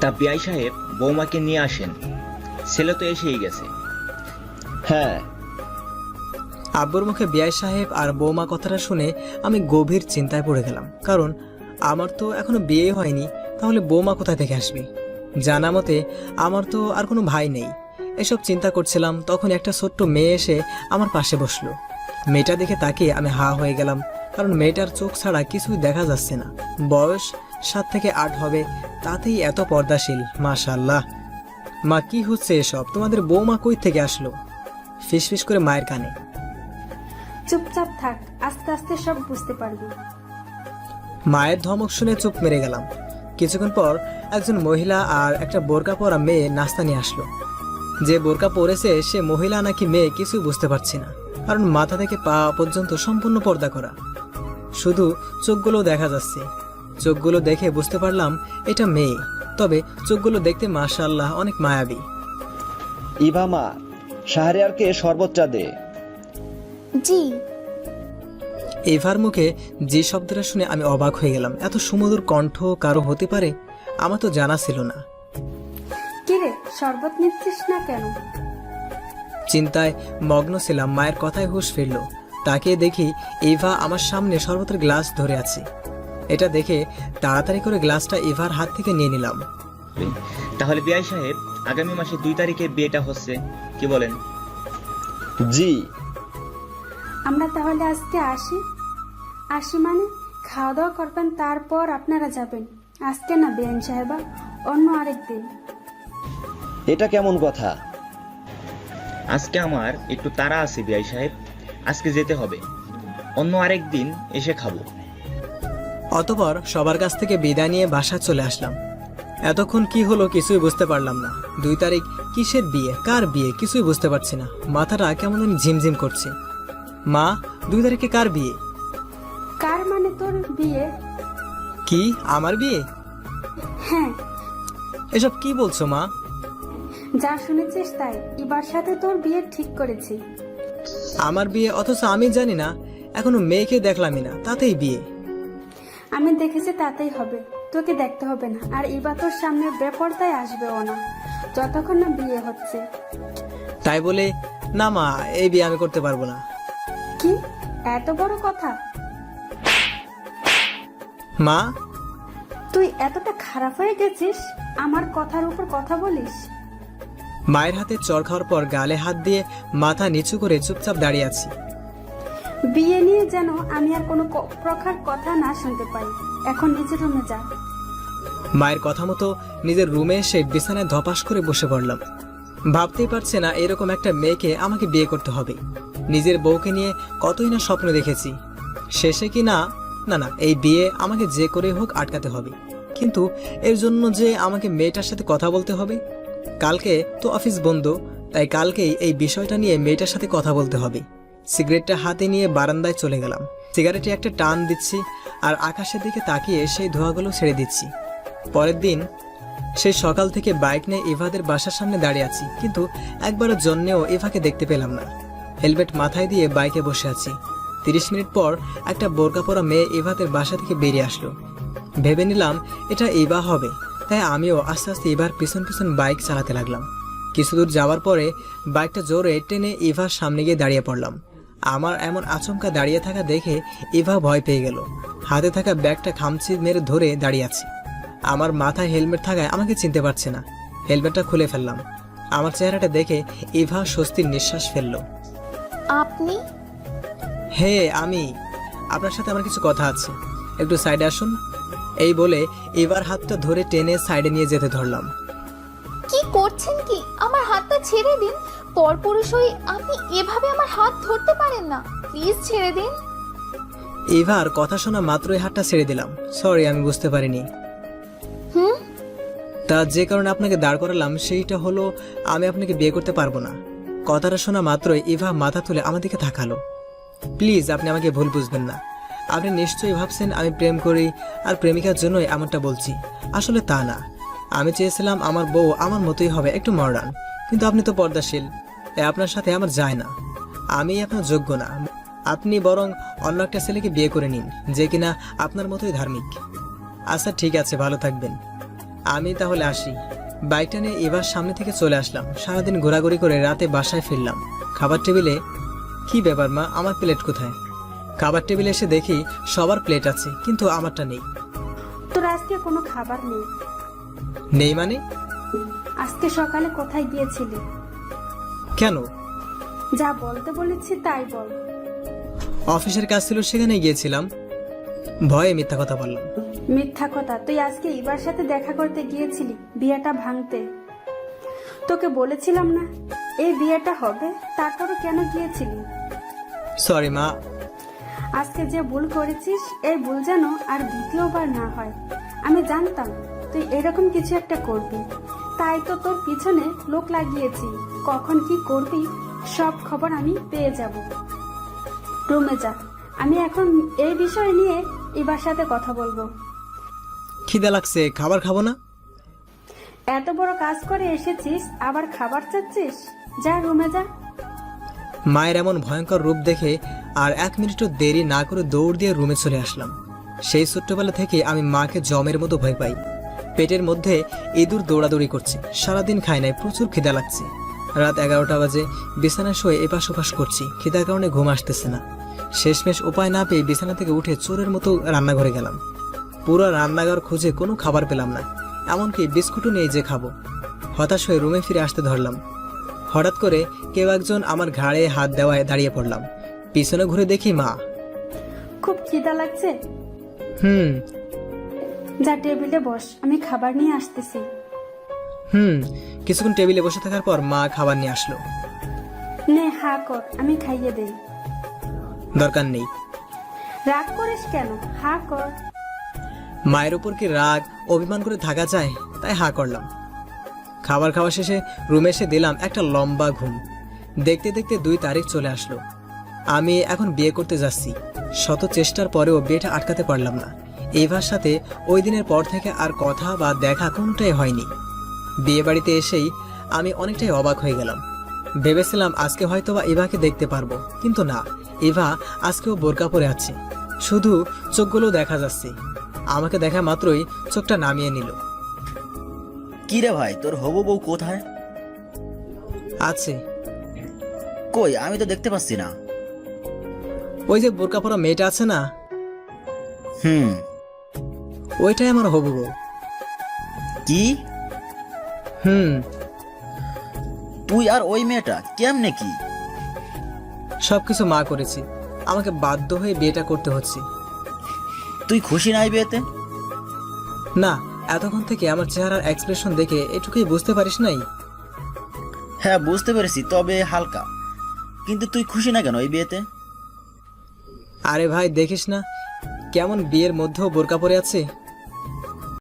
তা বিআই সাহেব বৌমাকে নিয়ে আসেন। ছেলে তো এসেই গেছে। হ্যাঁ। আব্বুর মুখে বিয়াই সাহেব আর বৌমা কথাটা শুনে আমি গভীর চিন্তায় পড়ে গেলাম, কারণ আমার তো এখনও বিয়ে হয়নি, তাহলে বৌমা কোথা থেকে আসবে? জানা মতে আমার তো আর কোনো ভাই নেই। এসব চিন্তা করছিলাম, তখন একটা ছোট্ট মেয়ে এসে আমার পাশে বসল। মেয়েটা দেখে তাকিয়ে আমি হা হয়ে গেলাম, কারণ মেয়েটার চোখ ছাড়া কিছুই দেখা যাচ্ছে না। বয়স সাত থেকে আট হবে। তাতেই এত পর্দাশীল মাশাল্লাহ মা কি হচ্ছে এসব? তোমাদের বৌমা কই থেকে আসলো? ফিসফিস করে মায়ের কানে। চুপচাপ থাক আস্তে আস্তে সব বুঝতে পারবি। মায়ের ধমক শুনে চুপ মেরে গেলাম। কিছুক্ষণ পর একজন মহিলা আর একটা বোরকা পরা মেয়ে নাস্তা নিয়ে আসলো। যে বোরকা পরেছে সে মহিলা নাকি মেয়ে কিছুই বুঝতে পারছি না কারণ মাথা থেকে পা পর্যন্ত সম্পূর্ণ পর্দা করা। শুধু চোখগুলো দেখা যাচ্ছে। চোখগুলো দেখে বুঝতে পারলাম এটা মেয়ে। তবে চোখগুলো দেখতে মাশাআল্লাহ অনেক মায়াবী। ইভামা শাহরিয়ারকে শরবতটা দে। জি। এভার মুখে যে শব্দটা শুনে আমি অবাক হয়ে গেলাম। এত সুমধুর কণ্ঠ কারও হতে পারে আমার তো জানা ছিল না। কিরে শরবত নিচ্ছিস না কেন? চিন্তায় মগ্ন ছিলাম মায়ের কথায় হুঁশ ফিরল। তাকে দেখি ইভা আমার সামনে শরবতের গ্লাস ধরে আছে। এটা দেখে তাড়াতাড়ি করে গ্লাসটা ইভার হাত থেকে নিয়ে নিলাম। তাহলে বিআই সাহেব আগামী মাসে দুই তারিখে বিয়েটা হচ্ছে কি বলেন? জি। আমরা তাহলে আজকে আসি। আসি মানে খাওয়া দাওয়া করবেন তারপর আপনারা যাবেন। আজকে না বেআইন সাহেবা অন্য আরেক দিন। এটা কেমন কথা? আজকে আমার একটু তাড়া আছে বিআই সাহেব আজকে যেতে হবে। অন্য আরেক দিন এসে খাব। অতপর সবার কাছ থেকে বিদায় নিয়ে বাসা চলে আসলাম। এতক্ষণ কি হলো কিছুই বুঝতে পারলাম না। দুই তারিখ কিসের বিয়ে কার বিয়ে কিছুই বুঝতে পারছি না। মাথাটা কেমন যেন ঝিমঝিম করছে। মা দুই তারিখে কার বিয়ে? কার মানে তোর বিয়ে? কি আমার বিয়ে? হ্যাঁ। এসব কি বলছো মা? যা শুনেছিস তাই। এবার সাথে তোর বিয়ে ঠিক করেছি। আমার বিয়ে অথচ আমি জানি না। এখনও মেয়েকে দেখলামই না তাতেই বিয়ে। আমি দেখেছি তাতেই হবে। তোকে দেখতে হবে না। আর এবার তোর সামনে বেপরদায় আসবেও না। যতক্ষণ না বিয়ে হচ্ছে। তাই বলে না মা এই বিয়ে আমি করতে পারব না। কি? এত বড় কথা? মা? তুই এতটা খারাপ হয়ে গেছিস? আমার কথার উপর কথা বলিস? মায়ের হাতে চর খাওয়ার পর গালে হাত দিয়ে মাথা নিচু করে চুপচাপ দাঁড়িয়ে আছি। বিয়ে নিয়ে যেন আমি আর কোনো প্রকার কথা না শুনতে পাই। এখন নিজের রুমে যা। মায়ের কথা মতো নিজের রুমে এসে বিছানায় ধপাস করে বসে পড়লাম। ভাবতেই পারছে না এরকম একটা মেয়েকে আমাকে বিয়ে করতে হবে। নিজের বউকে নিয়ে কতই না স্বপ্ন দেখেছি। শেষে কি না? না না, এই বিয়ে আমাকে যে করে হোক আটকাতে হবে। কিন্তু এর জন্য যে আমাকে মেয়েটার সাথে কথা বলতে হবে? কালকে তো অফিস বন্ধ, তাই কালকেই এই বিষয়টা নিয়ে মেয়েটার সাথে কথা বলতে হবে। সিগারেটটা হাতে নিয়ে বারান্দায় চলে গেলাম। সিগারেটে একটা টান দিচ্ছি আর আকাশের দিকে তাকিয়ে সেই ধোঁয়াগুলো ছেড়ে দিচ্ছি। পরের দিন সেই সকাল থেকে বাইক নিয়ে ইভাদের বাসার সামনে দাঁড়িয়ে আছি, কিন্তু একবারের জন্যেও ইভাকে দেখতে পেলাম না। হেলমেট মাথায় দিয়ে বাইকে বসে আছি। তিরিশ মিনিট পর একটা বোরকা পরা মেয়ে ইভাদের বাসা থেকে বেরিয়ে আসলো। ভেবে নিলাম এটা ইভা হবে, তাই আমিও আস্তে আস্তে এবার পিছন পিছন বাইক চালাতে লাগলাম। কিছু দূর যাওয়ার পরে বাইকটা জোরে টেনে ইভার সামনে গিয়ে দাঁড়িয়ে পড়লাম। আমার এমন আচমকা দাঁড়িয়ে থাকা দেখে ইভা ভয় পেয়ে গেল। হাতে থাকা ব্যাগটা খামচি মেরে ধরে দাঁড়িয়ে আছে। আমার মাথায় হেলমেট থাকায় আমাকে চিনতে পারছে না। হেলমেটটা খুলে ফেললাম। আমার চেহারাটা দেখে ইভা স্বস্তির নিঃশ্বাস ফেলল। আপনি? হে আমি। আপনার সাথে আমার কিছু কথা আছে। একটু সাইডে আসুন। এই বলে এবার হাতটা ধরে টেনে সাইডে নিয়ে যেতে ধরলাম। কি করছেন কি? আমার হাতটা ছেড়ে দিন। পরপুরুষ হয়ে আপনি এভাবে আমার হাত ধরতে পারেন না। প্লিজ ছেড়ে দিন। এবার কথা শোনা মাত্রই হাতটা ছেড়ে দিলাম। সরি আমি বুঝতে পারিনি। হুম? তা যে কারণে আপনাকে দাঁড় করালাম সেইটা হলো আমি আপনাকে বিয়ে করতে পারব না। কথাটা শোনা মাত্রই ইভা মাথা তুলে আমার দিকে তাকালো। প্লিজ আপনি আমাকে ভুল বুঝবেন না। আপনি নিশ্চয়ই ভাবছেন আমি প্রেম করি আর প্রেমিকার জন্যই এমনটা বলছি। আসলে তা না। আমি চেয়েছিলাম আমার বউ আমার মতোই হবে একটু মডার্ন। কিন্তু আপনি তো পর্দাশীল। তাই আপনার সাথে আমার যায় না। আমি আপনার যোগ্য না। আপনি বরং অন্য একটা ছেলেকে বিয়ে করে নিন যে কিনা আপনার মতোই ধার্মিক। আচ্ছা ঠিক আছে ভালো থাকবেন। আমি তাহলে আসি। বাইকটা নিয়ে এবার সামনে থেকে চলে আসলাম। সারাদিন ঘোরাঘুরি করে রাতে বাসায় ফিরলাম। খাবার টেবিলে কি ব্যাপার মা আমার প্লেট কোথায়? খাবার টেবিলে এসে দেখি সবার প্লেট আছে কিন্তু আমারটা নেই। তোর আজকে কোনো খাবার নেই? নেই মানে? আজকে সকালে কোথায় গিয়েছিলি? কেন? যা বলতে বলেছি তাই বল। অফিসের কাজ ছিল সেখানে গিয়েছিলাম। ভয়ে মিথ্যা কথা বললাম। মিথ্যা কথা তুই আজকে ইবার সাথে দেখা করতে গিয়েছিলি বিয়েটা ভাঙতে। তোকে বলেছিলাম না এই বিয়েটা হবে তারপরও কেন গিয়েছিলি? সরি মা। আজকে যে ভুল করেছিস এই ভুল যেন আর দ্বিতীয়বার না হয়। আমি জানতাম তুই এরকম কিছু একটা করবি। তাই তো তোর পিছনে লোক লাগিয়েছি। কখন কি করবি সব খবর আমি পেয়ে যাব। রুমে যা। আমি এখন এই বিষয় নিয়ে ইবার সাথে কথা বলব। খিদে লাগছে খাবার খাব না? এত বড় কাজ করে এসেছিস আবার খাবার চাচ্ছিস? যা রুমে যা। মায়ের এমন ভয়ঙ্কর রূপ দেখে আর এক মিনিটও দেরি না করে দৌড় দিয়ে রুমে চলে আসলাম। সেই ছোট্টবেলা থেকে আমি মাকে জমের মতো ভয় পাই। পেটের মধ্যে ইঁদুর দৌড়াদৌড়ি করছে। সারাদিন খাই নাই প্রচুর খিদা লাগছে। রাত এগারোটা বাজে বিছানা শুয়ে এপাশ ওপাশ করছি। খিদার কারণে ঘুম আসতেছে না। শেষমেশ উপায় না পেয়ে বিছানা থেকে উঠে চোরের মতো রান্নাঘরে গেলাম। পুরো রান্নাঘর খুঁজে কোনো খাবার পেলাম না। এমনকি বিস্কুটও নেই যে খাব। হতাশ হয়ে রুমে ফিরে আসতে ধরলাম। হঠাৎ করে কেউ একজন আমার ঘাড়ে হাত দেওয়ায় দাঁড়িয়ে পড়লাম। পিছনে ঘুরে দেখি মা। খুব খিদা লাগছে? হুম। যা টেবিলে বস আমি খাবার নিয়ে আসতেছি। হুম কিছুক্ষণ টেবিলে বসে থাকার পর মা খাবার নিয়ে আসলো। নে হা কর আমি খাইয়ে দেই। দরকার নেই। রাগ করিস কেন? হা কর। মায়ের উপর কি রাগ অভিমান করে থাকা যায়? তাই হা করলাম। খাবার খাওয়া শেষে রুমে এসে দিলাম একটা লম্বা ঘুম। দেখতে দেখতে দুই তারিখ চলে আসলো। আমি এখন বিয়ে করতে যাচ্ছি। শত চেষ্টার পরেও বিয়েটা আটকাতে পারলাম না। এভার সাথে ওই দিনের পর থেকে আর কথা বা দেখা কোনটাই হয়নি। বিয়ে বাড়িতে এসেই আমি অনেকটাই অবাক হয়ে গেলাম। ভেবেছিলাম আজকে হয়তো বা ইভাকে দেখতে পারব কিন্তু না ইভা আজকেও বোরকা পরে আছে। শুধু চোখগুলো দেখা যাচ্ছে। আমাকে দেখা মাত্রই চোখটা নামিয়ে নিল। কি রে ভাই তোর হবু বউ কোথায়? আছে। কই আমি তো দেখতে পাচ্ছি না। ওই যে বোরকা পরা মেয়েটা আছে না? হুম। ওইটাই আমার হবু বউ। কি? হুম। তুই আর ওই মেয়েটা কেমনে কি? সবকিছু মা করেছি। আমাকে বাধ্য হয়ে বিয়েটা করতে হচ্ছে। তুই খুশি নাই বিয়েতে? না এতক্ষণ থেকে আমার চেহারার এক্সপ্রেশন দেখে এটুকুই বুঝতে পারিস নাই? হ্যাঁ বুঝতে পেরেছি তবে হালকা। কিন্তু তুই খুশি না কেন এই বিয়েতে? আরে ভাই দেখিস না কেমন বিয়ের মধ্যেও বোরকা পরে আছে?